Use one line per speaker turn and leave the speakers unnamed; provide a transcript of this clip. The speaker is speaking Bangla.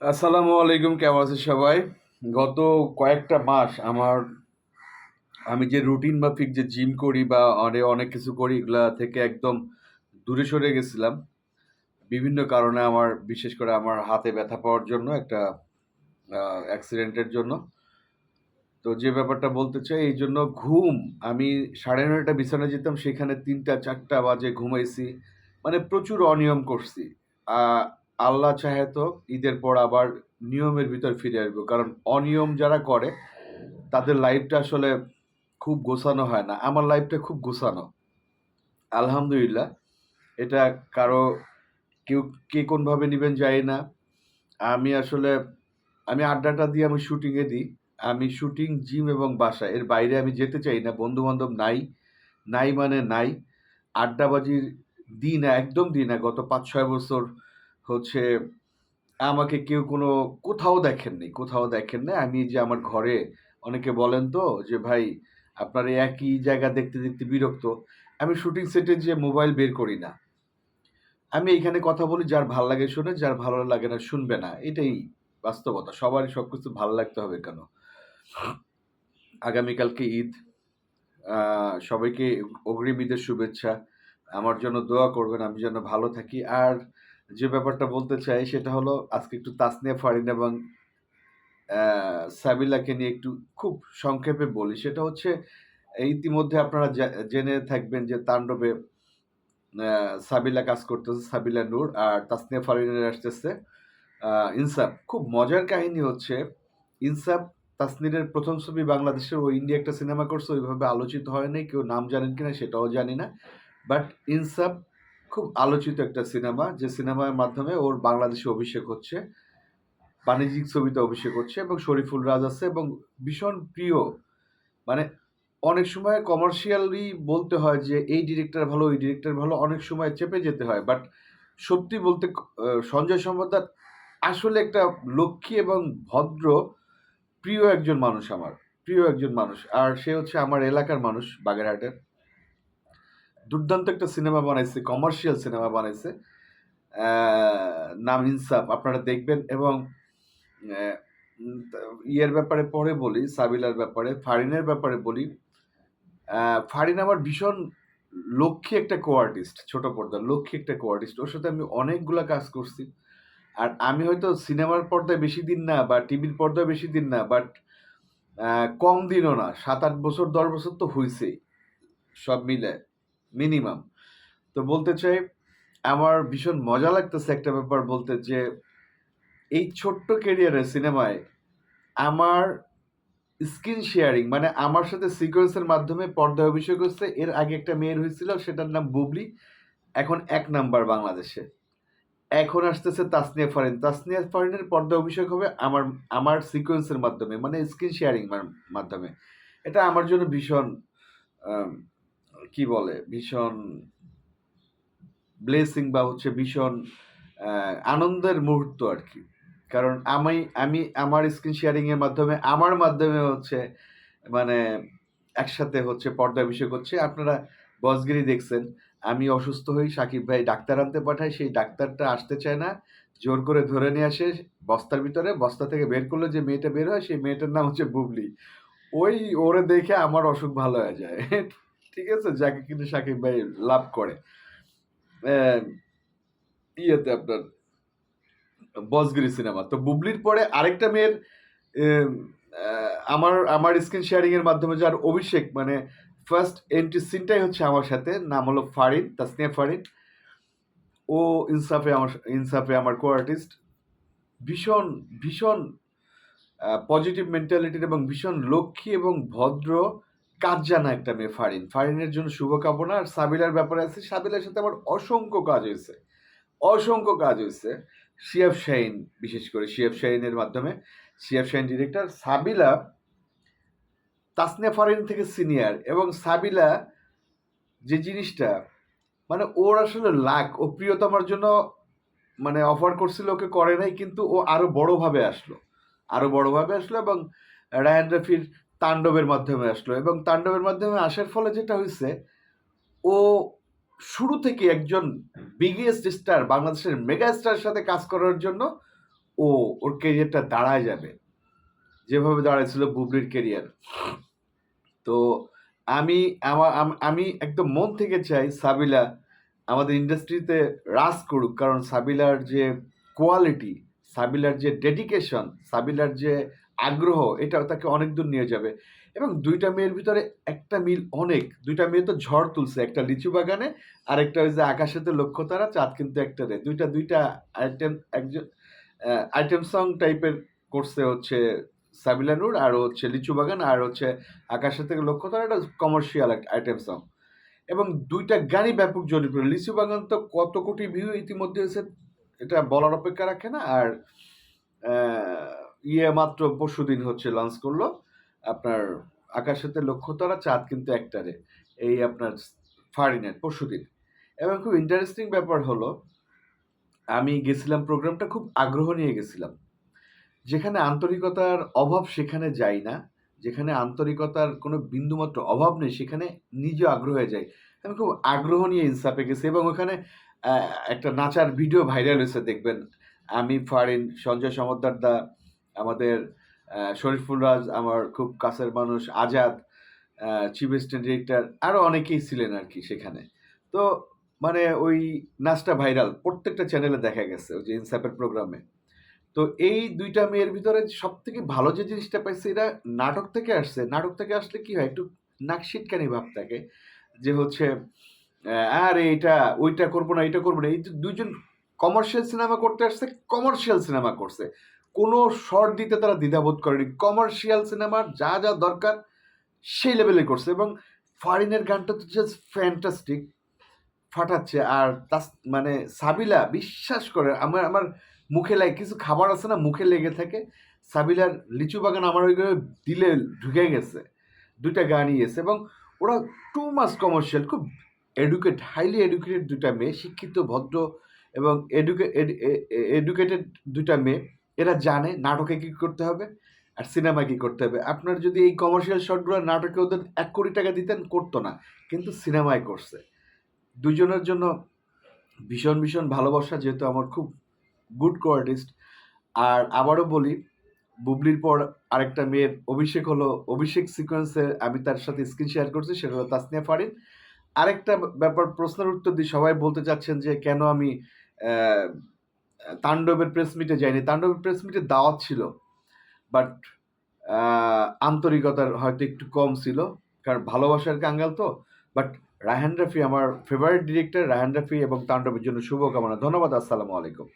আসসালামু আলাইকুম, কেমন আছে সবাই? গত কয়েকটা মাস আমার, আমি যে রুটিন বা মাফিক যে জিম করি বা অনেক অনেক কিছু করি, এগুলা থেকে একদম দূরে সরে গেছিলাম। বিভিন্ন কারণে আমার, বিশেষ করে আমার হাতে ব্যথা পাওয়ার জন্য একটা অ্যাক্সিডেন্টের জন্য। তো যে ব্যাপারটা বলতে চাই, এই জন্য ঘুম, আমি সাড়ে নয়টা বিছানায় যেতাম, সেখানে তিনটা, চারটা বাজে ঘুমাইছি। মানে প্রচুর অনিয়ম করছি। আল্লাহ চাহে তো ঈদের পর আবার নিয়মের ভিতর ফিরে আসব। কারণ অনিয়ম যারা করে, তাদের লাইফটা আসলে খুব গোছানো হয় না। আমার লাইফটা খুব গোছানো। আলহামদুলিল্লাহ, এটা কারও কেউ কে কোনভাবে নেবেন জানি না। আমি আসলে, আমি আড্ডাটা দিয়ে আমি শুটিংয়ে দিই। আমি শুটিং জিম এবং বাসা, এর বাইরে আমি যেতে চাই না বন্ধু বান্ধব নাই। নাই মানে নাই। আড্ডাবাজির দিই না একদম দিই না। গত পাঁচ ছয় বছর হচ্ছে আমাকে কেউ কোনো কোথাও দেখেননি, কোথাও দেখেন না আমি যে আমার ঘরে অনেকে বলেন তো যে, ভাই, আপনার একই জায়গা দেখতে দেখতে বিরক্ত। আমি শুটিং সেটে যে মোবাইল বের করি না। আমি এইখানে কথা বলি, যার ভালো লাগে শুনে, যার ভালো লাগে না শুনবে না। এটাই বাস্তবতা। সবারই সব কিছু ভালো লাগতে হবে কেন? আগামীকালকে ঈদ। সবাইকে অগ্রিম ঈদের শুভেচ্ছা। আমার জন্য দোয়া করবেন, আমি যেন ভালো থাকি। আর যে ব্যাপারটা বলতে চাই সেটা হলো, আজকে একটু তাসনিয়া ফারিন এবং সাবিলাকে নিয়ে একটু খুব সংক্ষেপে বলি। সেটা হচ্ছে, ইতিমধ্যে আপনারা জেনে থাকবেন যে তাণ্ডবে সাবিলা কাজ করতেছে, সাবিলা নূর আর তাসনিয়া ফারিনের আসতেছে ইনসাফ। খুব মজার কাহিনী হচ্ছে, ইনসাফ তাসনিরের প্রথম ছবি বাংলাদেশের ও ইন্ডিয়া একটা সিনেমা করছে, ওইভাবে আলোচিত হয় নাই, কেউ নাম জানেন কিনা সেটাও জানি না, বাট ইনসাফ খুব আলোচিত একটা সিনেমা, যে সিনেমার মাধ্যমে ওর বাংলাদেশে অভিষেক হচ্ছে, বাণিজ্যিক ছবিতে অভিষেক হচ্ছে এবং শরীফুল রাজ আছে এবং ভীষণ প্রিয়। মানে অনেক সময় কমার্শিয়ালি বলতে হয় যে এই ডিরেক্টর ভালো, ওই ডিরেক্টর ভালো, অনেক সময় চেপে যেতে হয়। বাট সত্যি বলতে সঞ্জয় সম্পদার আসলে একটা লক্ষ্মী এবং ভদ্র, প্রিয় একজন মানুষ আমার, প্রিয় একজন মানুষ। আর সে হচ্ছে আমার এলাকার মানুষ, বাগেরহাটের। দুর্দান্ত একটা সিনেমা বানাইছে কমার্শিয়াল সিনেমা বানাইছে। নাম ইনসাফ, আপনারা দেখবেন এবং ইয়ের ব্যাপারে পরে বলি, সাবিলার ব্যাপারে, ফারিনের ব্যাপারে বলি। ফারিন আমার ভীষণ লক্ষ্মী একটা কো আর্টিস্ট ছোট পর্দা লক্ষ্মী একটা কো আর্টিস্ট ওর সাথে আমি অনেকগুলো কাজ করছি। আর আমি হয়তো সিনেমার পর্দায় বেশি দিন না, বা টিভির পর্দায় বেশি দিন না বাট কম দিনও না, সাত আট বছর, দশ বছর তো হয়েছেই সব মিলে। মিনিমাম। তো বলতে চাই, আমার ভীষণ মজা লাগতেছে একটা ব্যাপার বলতে যে, এই ছোট্ট ক্যারিয়ারের সিনেমায় আমার স্ক্রিন শেয়ারিং মানে আমার সাথে সিকোয়েন্সের মাধ্যমে পর্দায় অভিষেক হচ্ছে এর আগে একটা মেয়ের হয়েছিল, সেটার নাম বুবলি, এখন এক নাম্বার বাংলাদেশে। এখন আসতেছে তাসনিয়া ফারিন। তাসনিয়া ফারিনের পর্দা অভিষেক হবে আমার আমার সিকোয়েন্সের মাধ্যমে মানে স্ক্রিন শেয়ারিং মাধ্যমে। এটা আমার জন্য ভীষণ কি বলে, ভীষণ ব্লেসিং বা হচ্ছে ভীষণ আনন্দের মুহূর্ত আর কি। কারণ আমি আমি আমার স্ক্রিন শেয়ারিং এর মাধ্যমে, আমার মাধ্যমে হচ্ছে মানে একসাথে হচ্ছে পর্দা অভিষেক হচ্ছে আপনারা বসগিরি দেখছেন, আমি অসুস্থ হই, সাকিব ভাই ডাক্তার আনতে পাঠাই সেই ডাক্তারটা আসতে চায় না, জোর করে ধরে নিয়ে আসে বস্তার ভিতরে, বস্তা থেকে বের করলে যে মেয়েটা বের হয়, সেই মেয়েটার নাম হচ্ছে বুবলি। ওই, ওরে দেখে আমার অসুখ ভালো হয়ে যায়। ঠিক আছে? যাকে কিন্তু সাকিব ভাই লাভ করে। ইয়েতে আপনার, বসগিরি সিনেমা। তো বুবলির পরে আরেকটা মেয়ের আমার আমার স্ক্রিন শেয়ারিং এর মাধ্যমে যার অভিষেক মানে ফার্স্ট এন্ট্রি সিনটাই হচ্ছে আমার সাথে, নাম হলো ফারিন তাসনিয়া ফারিন ও ইনসাফে আমার ইনসাফে আমার কো আর্টিস্ট ভীষণ ভীষণ পজিটিভ মেন্টালিটির এবং ভীষণ লক্ষ্মী এবং ভদ্র কাজ জানা একটা মেয়ে, ফারিন। ফারিনের জন্য শুভকামনা। আর সাবিলার ব্যাপারে আছে, সাবিলার সাথে আমার অসংখ্য কাজ হয়েছে। অসংখ্য কাজ হয়েছে। শিয়াব শাহিন, বিশেষ করে শিয়াব শাহিনের মাধ্যমে। শিয়াব শাহিন ডিরেক্টর সাবিলা তাসনিয়া ফারিন থেকে সিনিয়র এবং সাবিলা যে জিনিসটা মানে ওর আসলে লাক ও প্রিয়তমার জন্য মানে অফার করছিল, ওকে করে নাই, কিন্তু ও আরও বড়ভাবে আসলো। আরও বড়ভাবে আসলো এবং রায়ান রফির তাণ্ডবের মাধ্যমে আসলো এবং তাণ্ডবের মাধ্যমে আসার ফলে যেটা হয়েছে, ও শুরু থেকে একজন বিগেস্ট স্টার বাংলাদেশের মেগা স্টার সাথে কাজ করার জন্য ও ওর কেরিয়ারটা দাঁড়ায় যাবে। যেভাবে দাঁড়াইছিল বুবলির কেরিয়ার তো আমি আমার আমি একদম মন থেকে চাই সাবিলা আমাদের ইন্ডাস্ট্রিতে রাজ করুক, কারণ সাবিলার যে কোয়ালিটি সাবিলার যে ডেডিকেশন সাবিলার যে আগ্রহ এটা তাকে অনেক দূর নিয়ে যাবে। এবং দুইটা মেয়ের ভিতরে একটা মিল অনেক। দুইটা মেয়ে তো ঝড় তুলছে, একটা লিচু বাগানে আর একটা ওই যে আকাশেতে লক্ষ্য তারা চাঁদ কিন্তু একটা রে দুইটা দুইটা আইটেম একজন আইটেম সং টাইপের করছে হচ্ছে সাবিলা নূর আর হচ্ছে লিচু বাগান আর হচ্ছে আকাশের থেকে লক্ষ্য তারা এটা কমার্শিয়াল আইটেম সং এবং দুইটা গানই ব্যাপক জনপ্রিয়। লিচু বাগান তো কত কোটি ভিউ ইতিমধ্যে হয়েছে, এটা বলার অপেক্ষা রাখে না। আর ইয়ে মাত্র পরশু দিন হচ্ছে লঞ্চ করল। আপনার আকাশেতে লক্ষ্য তারা চাঁদ কিন্তু একটারে। এই আপনার ফারিনের পরশু দিন। এবং খুব ইন্টারেস্টিং ব্যাপার হলো, আমি গেছিলাম প্রোগ্রামটা খুব আগ্রহ নিয়ে গেছিলাম। যেখানে আন্তরিকতার অভাব সেখানে যাই না। যেখানে আন্তরিকতার কোনো বিন্দুমাত্র অভাব নেই, সেখানে নিজে আগ্রহ যাই আমি খুব আগ্রহ নিয়ে ইনসাফে গেছি এবং ওখানে একটা নাচার ভিডিও ভাইরাল হয়েছে, দেখবেন। আমি ফারিন সঞ্জয় সমদ্দার দা আমাদের শরীফুল রাজ আমার খুব কাছের মানুষ, আজাদ চিফ স্টেট ডিরেক্টর আরও অনেকেই ছিলেন আর কি সেখানে। তো মানে ওই নাচটা ভাইরাল, প্রত্যেকটা চ্যানেলে দেখা গেছে ওই যে ইনসাফের প্রোগ্রামে তো এই দুইটা মেয়ের ভিতরে সব থেকে ভালো যে জিনিসটা পাইছে, এরা নাটক থেকে আসছে। নাটক থেকে আসলে কি হয়, একটু নাকশিটকানি ভাব থাকে যে হচ্ছে আরে এটা, ওইটা করব না, এটা করব না। এই যে দুইজন কমার্শিয়াল সিনেমা করতে আসছে কমার্শিয়াল সিনেমা করছে। কোনো শর্ট দিতে তারা দ্বিধাবোধ করেনি। কমার্শিয়াল সিনেমার যা যা দরকার সেই লেভেলে করছে এবং ফারিনের গানটা তো জাস্ট ফ্যান্টাস্টিক ফাটাচ্ছে। আর তাস মানে সাবিলা বিশ্বাস করে, আমার আমার মুখে লাগে, কিছু খাবার আছে না, মুখে লেগে থাকে। সাবিলার লিচু বাগান আমার ওই দিলে ঢুকে গেছে, দুইটা গানই এসে এবং ওরা টু মাস কমার্শিয়াল খুব এডুকেট হাইলি এডুকেটেড দুইটা মেয়ে, শিক্ষিত, ভদ্র এবং এডুকে এডুকেটেড দুইটা মেয়ে। এরা জানে নাটকে কী করতে হবে আর সিনেমায় কী করতে হবে। আপনার যদি এই কমার্শিয়াল শটগুলো নাটকে ওদের এক কোটি টাকা দিতেন, করতো না। কিন্তু সিনেমায় করছে। দুজনের জন্য ভীষণ ভীষণ ভালোবাসা যেহেতু আমার খুব গুড কোয়ার্টিস্ট আর আবারও বলি, বুবলির পর আরেকটা মেয়ের অভিষেক হলো, অভিষেক সিকোয়েন্সে আমি তার সাথে স্ক্রিন শেয়ার করছি, সেটা হলো তাসনিয়া ফারিন। আরেকটা ব্যাপার, প্রশ্নের উত্তর দিয়ে সবাই বলতে চাচ্ছেন যে কেন আমি তাণ্ডবের প্রেস মিটে যায়নি। তাণ্ডবের প্রেস মিটে দাওয়াত ছিল বাট আন্তরিকতার হয়তো একটু কম ছিল, কারণ ভালোবাসার কাঙ্গাল তো। বাট রায়হান রাফি আমার ফেভারিট ডিরেক্টর রায়হান রাফি এবং তাণ্ডবের জন্য শুভকামনা। ধন্যবাদ, আসসালামু আলাইকুম।